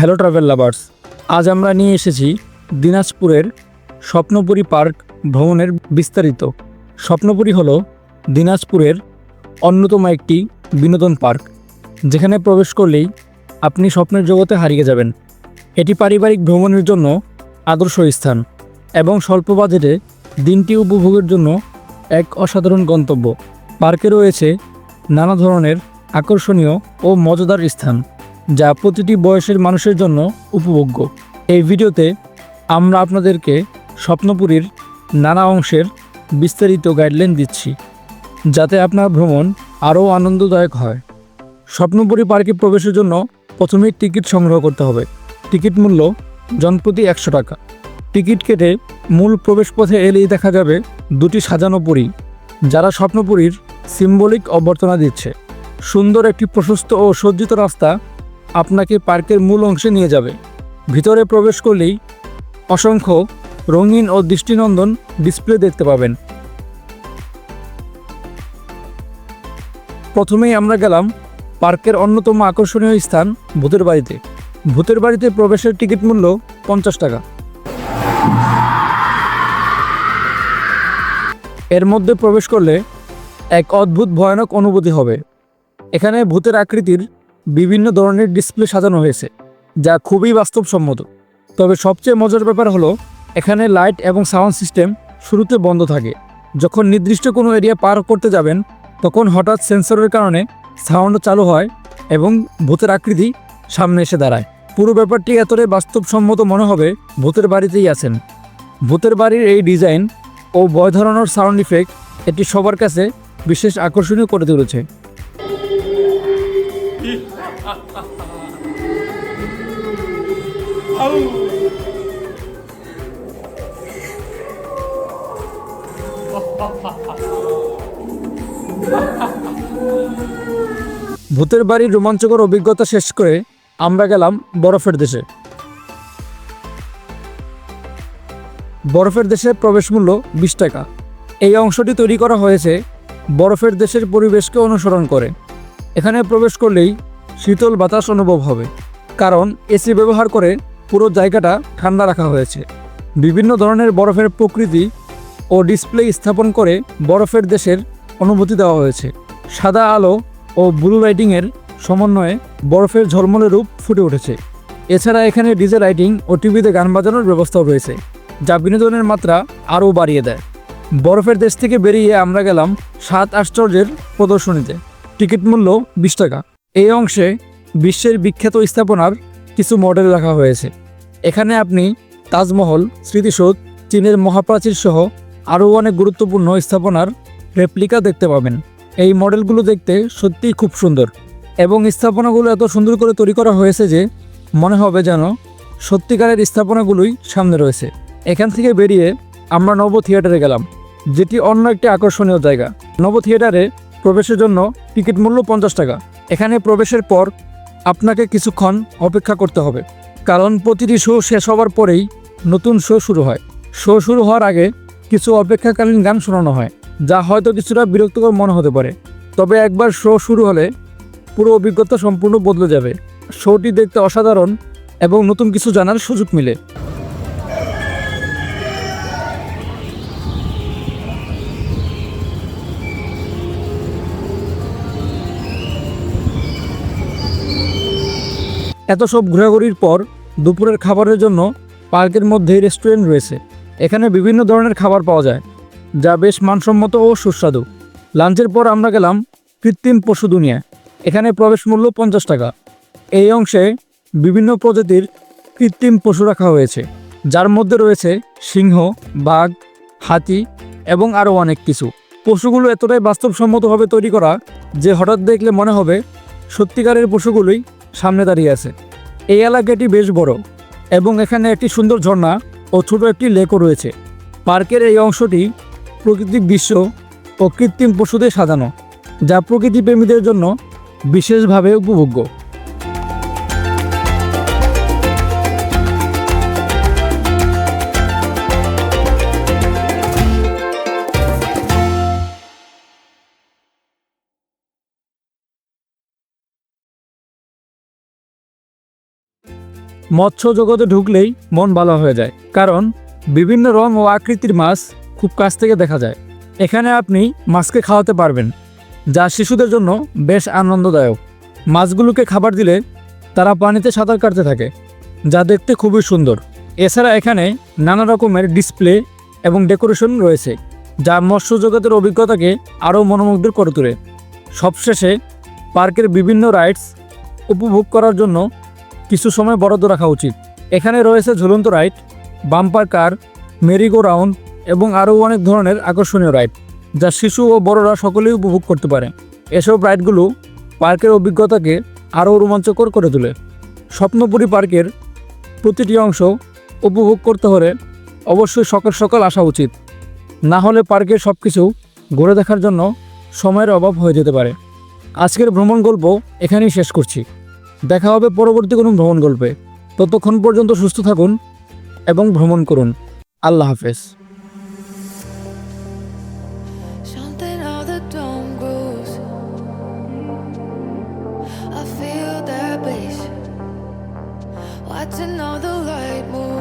Hello travel lovers আজ আমরা নিয়ে এসেছি দিনাজপুরের স্বপ্নপুরী পার্ক ভ্রমণের বিস্তারিত। স্বপ্নপুরী হলো দিনাজপুরের অন্যতম একটি বিনোদন পার্ক, যেখানে প্রবেশ করলেই আপনি স্বপ্নের জগতে হারিয়ে যাবেন। এটি পারিবারিক ভ্রমণের জন্য আদর্শ স্থান এবং স্বল্প বাজেটে দিনটি উপভোগের জন্য এক অসাধারণ গন্তব্য। পার্কে রয়েছে নানা ধরনের আকর্ষণীয় ও মজাদার স্থান। যা প্রতিটি বয়সের মানুষের জন্য উপভোগ্য। এই ভিডিওতে আমরা আপনাদেরকে স্বপ্নপুরীর নানা অংশের বিস্তারিত গাইডলাইন দিচ্ছি, যাতে আপনার ভ্রমণ আরও আনন্দদায়ক হয়। স্বপ্নপুরী পার্কে প্রবেশের জন্য প্রথমেই টিকিট সংগ্রহ করতে হবে। টিকিট মূল্য জনপ্রতি একশো টাকা। টিকিট কেটে মূল প্রবেশপথে এলেই দেখা যাবে দুটি সাজানো পুরী, যারা স্বপ্নপুরীর সিম্বলিক অভ্যর্থনা দিচ্ছে। সুন্দর একটি প্রশস্ত ও সজ্জিত রাস্তা আপনাকে পার্কের মূল অংশে নিয়ে যাবে। ভিতরে প্রবেশ করলেই অসংখ্য রঙিন ও দৃষ্টিনন্দন ডিসপ্লে দেখতে পাবেন। প্রথমেই আমরা গেলাম পার্কের অন্যতম আকর্ষণীয় স্থান ভূতের বাড়িতে। ভূতের বাড়িতে প্রবেশের টিকিট মূল্য পঞ্চাশ টাকা। এর মধ্যে প্রবেশ করলে এক অদ্ভুত ভয়ানক অনুভূতি হবে। এখানে ভূতের আকৃতির বিভিন্ন ধরনের ডিসপ্লে সাজানো হয়েছে, যা খুবই বাস্তবসম্মত। তবে সবচেয়ে মজার ব্যাপার হলো, এখানে লাইট এবং সাউন্ড সিস্টেম শুরুতে বন্ধ থাকে। যখন নির্দিষ্ট কোনো এরিয়া পার করতে যাবেন, তখন হঠাৎ সেন্সরের কারণে সাউন্ড চালু হয় এবং ভূতের আকৃতি সামনে এসে দাঁড়ায়। পুরো ব্যাপারটি এতটাই বাস্তবসম্মত মনে হবে, ভূতের বাড়িতেই আছেন। ভূতের বাড়ির এই ডিজাইন ও বয় ধরনের সাউন্ড ইফেক্ট এটি সবার কাছে বিশেষ আকর্ষণীয় করে তুলেছে। ভূতের বাড়ির রোমাঞ্চকর অভিজ্ঞতা শেষ করে আমরা গেলাম বরফের দেশে। বরফের দেশে প্রবেশ মূল্য বিশ টাকা। এই অংশটি তৈরি করা হয়েছে বরফের দেশের পরিবেশকে অনুসরণ করে। এখানে প্রবেশ করলেই শীতল বাতাস অনুভব হবে। কারণ এসি ব্যবহার করে পুরো জায়গাটা ঠান্ডা রাখা হয়েছে। বিভিন্ন ধরনের বরফের প্রকৃতি ও ডিসপ্লে স্থাপন করে বরফের দেশের অনুভূতি দেওয়া হয়েছে। সাদা আলো ও ব্লু লাইটিংয়ের সমন্বয়ে বরফের ঝলমলে রূপ ফুটে উঠেছে। এছাড়া এখানে ডিজে লাইটিং ও টিভিতে গান বাজানোর ব্যবস্থাও রয়েছে, যা বিনোদনের মাত্রা আরও বাড়িয়ে দেয়। বরফের দেশ থেকে বেরিয়ে আমরা গেলাম সাত আশ্চর্যের প্রদর্শনীতে। টিকিট মূল্য বিশ টাকা। এই অংশে বিশ্বের বিখ্যাত স্থাপনার কিছু মডেল রাখা হয়েছে। এখানে আপনি তাজমহল, স্মৃতিসৌধ, চীনের মহাপ্রাচীর সহ আরও অনেক গুরুত্বপূর্ণ স্থাপনার রেপ্লিকা দেখতে পাবেন। এই মডেলগুলো দেখতে সত্যিই খুব সুন্দর এবং স্থাপনাগুলো এত সুন্দর করে তৈরি করা হয়েছে যে মনে হবে যেন সত্যিকারের স্থাপনাগুলোই সামনে রয়েছে। এখান থেকে বেরিয়ে আমরা নব থিয়েটারে গেলাম, যেটি অন্য একটি আকর্ষণীয় জায়গা। নব থিয়েটারে প্রবেশের জন্য টিকিট মূল্য পঞ্চাশ টাকা। এখানে প্রবেশের পর আপনাকে কিছুক্ষণ অপেক্ষা করতে হবে। কারণ প্রতিটি শো শেষ হওয়ার পরেই নতুন শো শুরু হয়। শো শুরু হওয়ার আগে কিছু অপেক্ষাকালীন গান শোনানো হয়, যা হয়তো কিছুটা বিরক্তকর মনে হতে পারে। তবে একবার শো শুরু হলে পুরো অভিজ্ঞতা সম্পূর্ণ বদলে যাবে। শোটি দেখতে অসাধারণ এবং নতুন কিছু জানার সুযোগ মিলে। এত সব ঘোরাঘুরির পর দুপুরের খাবারের জন্য পার্কের মধ্যে রেস্টুরেন্ট রয়েছে। এখানে বিভিন্ন ধরনের খাবার পাওয়া যায়, যা বেশ মানসম্মত ও সুস্বাদু। লাঞ্চের পর আমরা গেলাম কৃত্রিম পশু দুনিয়া। এখানে প্রবেশ মূল্য পঞ্চাশ টাকা। এই অংশে বিভিন্ন প্রজাতির কৃত্রিম পশু রাখা হয়েছে, যার মধ্যে রয়েছে সিংহ, বাঘ, হাতি এবং আরও অনেক কিছু। পশুগুলো এতটাই বাস্তবসম্মতভাবে তৈরি করা যে হঠাৎ দেখলে মনে হবে সত্যিকারের পশুগুলোই সামনে দাঁড়িয়ে আছে। এই এলাকাটি বেশ বড় এবং এখানে একটি সুন্দর ঝর্ণা ও ছোট একটি লেকও রয়েছে। পার্কের এই অংশটি প্রাকৃতিক দৃশ্য ও কৃত্রিম পশুদের সাজানো, যা প্রকৃতিপ্রেমীদের জন্য বিশেষভাবে উপভোগ্য। মৎস্য জগতে ঢুকলেই মন ভালো হয়ে যায়। কারণ বিভিন্ন রং ও আকৃতির মাছ খুব কাছ থেকে দেখা যায়। এখানে আপনি মাছকে খাওয়াতে পারবেন, যা শিশুদের জন্য বেশ আনন্দদায়ক। মাছগুলোকে খাবার দিলে তারা পানিতে সাঁতার কাটতে থাকে, যা দেখতে খুবই সুন্দর। এছাড়া এখানে নানা রকমের ডিসপ্লে এবং ডেকোরেশন রয়েছে, যা মৎস্য জগতের অভিজ্ঞতাকে আরও মনোমুগ্ধ করে তোলে। সবশেষে পার্কের বিভিন্ন রাইডস উপভোগ করার জন্য কিছু সময় বরাদ্দ রাখা উচিত। এখানে রয়েছে ঝুলন্ত ride, bumper car, merry go round এবং আরও অনেক ধরনের আকর্ষণীয় রাইড, যা শিশু ও বড়রা সকলেই উপভোগ করতে পারে। এসব রাইডগুলো পার্কের অভিজ্ঞতাকে আরও রোমাঞ্চকর করে তোলে। স্বপ্নপুরী পার্কের প্রতিটি অংশ উপভোগ করতে হলে অবশ্যই সকাল সকাল আসা উচিত। না হলে পার্কের সব কিছু ঘুরে দেখার জন্য সময়ের অভাব হয়ে যেতে পারে। আজকের ভ্রমণ গল্প এখানেই শেষ করছি। দেখা হবে পরবর্তী কোনো ভ্রমণ গল্পে। ততক্ষণ পর্যন্ত সুস্থ থাকুন এবং ভ্রমণ করুন। আল্লাহ হাফেজ। Watching all the light move.